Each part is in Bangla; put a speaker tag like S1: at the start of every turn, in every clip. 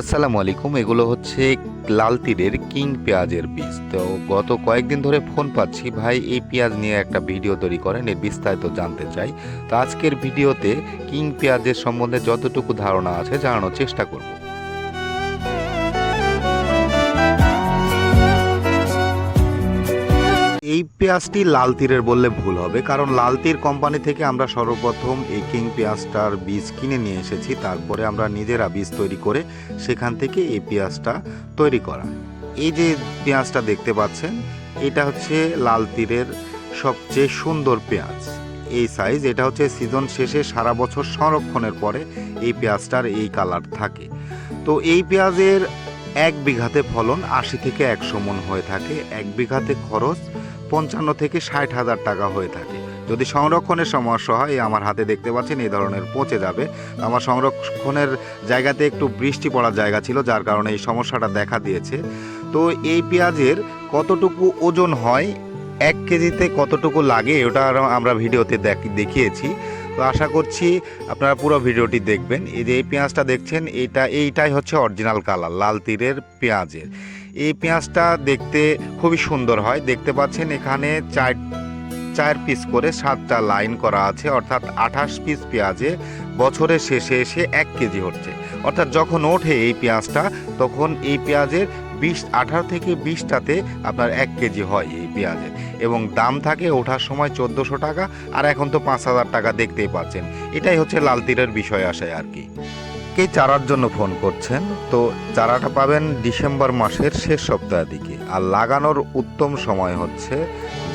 S1: আসসালামু আলাইকুম, এগুলো হচ্ছে লাল তীরের কিং পেঁয়াজের বীজ। তো গত কয়েকদিন ধরে ফোন পাচ্ছি, ভাই এই পেঁয়াজ নিয়ে একটা ভিডিও তৈরি করেন, এর বিস্তারিত জানতে চাই। তো আজকের ভিডিওতে কিং পেঁয়াজের সম্বন্ধে যতটুকু ধারণা আছে জানানোর চেষ্টা করব। এই পেঁয়াজটি লাল তীরের বললে ভুল হবে, কারণ লাল তীর কোম্পানি থেকে আমরা সর্বপ্রথম এই কিং পেঁয়াজটার বীজ কিনে নিয়ে এসেছি। তারপরে আমরা নিজেরা বীজ তৈরি করে সেখান থেকে এই পেঁয়াজটা তৈরি করা। এই যে পেঁয়াজটা দেখতে পাচ্ছেন, এটা হচ্ছে লাল তীরের সবচেয়ে সুন্দর পেঁয়াজ। এই সাইজ, এটা হচ্ছে সিজন শেষে সারা বছর সংরক্ষণের পরে এই পেঁয়াজটার এই কালার থাকে। তো এই পেঁয়াজের এক বিঘাতে ফলন আশি থেকে একশো মন হয়ে থাকে। এক বিঘাতে খরচ পঞ্চান্ন থেকে ষাট হাজার টাকা হয়ে থাকে। যদি সংরক্ষণের সমস্যা হয় আমার হাতে দেখতে পাচ্ছেন, এই ধরনের পচে যাবে। আমার সংরক্ষণের জায়গাতে একটু বৃষ্টি পড়ার জায়গা ছিল, যার কারণে এই সমস্যাটা দেখা দিয়েছে। তো এই পেঁয়াজের কতটুকু ওজন হয়, এক কেজিতে কতটুকু লাগে, ওটা আমরা ভিডিওতে দেখ- দেখিয়েছি। তো আশা করছি আপনারা পুরো ভিডিওটি দেখবেন। এই যে এই পেঁয়াজটা দেখছেন, এইটা, এইটাই হচ্ছে অরিজিনাল কালার, লাল তীরের পেঁয়াজের। এই পেঁয়াজটা দেখতে খুবই সুন্দর হয়। দেখতে পাচ্ছেন এখানে চার চার পিস করে সাতটা লাইন করা আছে, অর্থাৎ আঠাশ পিস পেঁয়াজে বছরের শেষে এসে এক কেজি হচ্ছে। অর্থাৎ যখন ওঠে এই পেঁয়াজটা, তখন এই পেঁয়াজের বিশ, আঠারো থেকে বিশটাতে আপনার এক কেজি হয় এই পেঁয়াজের। এবং দাম থাকে ওঠার সময় চোদ্দোশো টাকা, আর এখন তো পাঁচ হাজার টাকা দেখতেই পাচ্ছেন। এটাই হচ্ছে লাল তীরের বিষয় আসে আর কি। কে চারার জন্য ফোন করছেন? তো চারাটা পাবেন ডিসেম্বর মাসের শেষ সপ্তাহের দিকে। আর লাগানোর উত্তম সময় হচ্ছে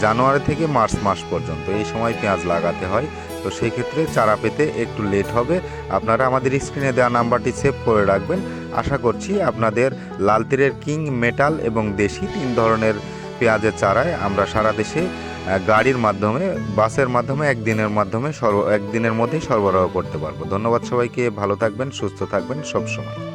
S1: জানুয়ারি থেকে মার্চ মাস পর্যন্ত। এই সময় পেঁয়াজ লাগাতে হয়। তো সেই ক্ষেত্রে চারা পেতে একটু লেট হবে। আপনারা আমাদের স্ক্রিনে দেওয়া নাম্বারটি সেভ করে রাখবেন। আশা করছি আপনাদের লাল তীরের কিং, মেটাল এবং দেশি তিন ধরনের পেঁয়াজের চারায় আমরা সারা দেশে গাড়ির মাধ্যমে, বাসের মাধ্যমে, একদিনের মাধ্যমে সর্ব একদিনের মধ্যেই সরবরাহ করতে পারব। ধন্যবাদ সবাইকে, ভালো থাকবেন, সুস্থ থাকবেন সবসময়।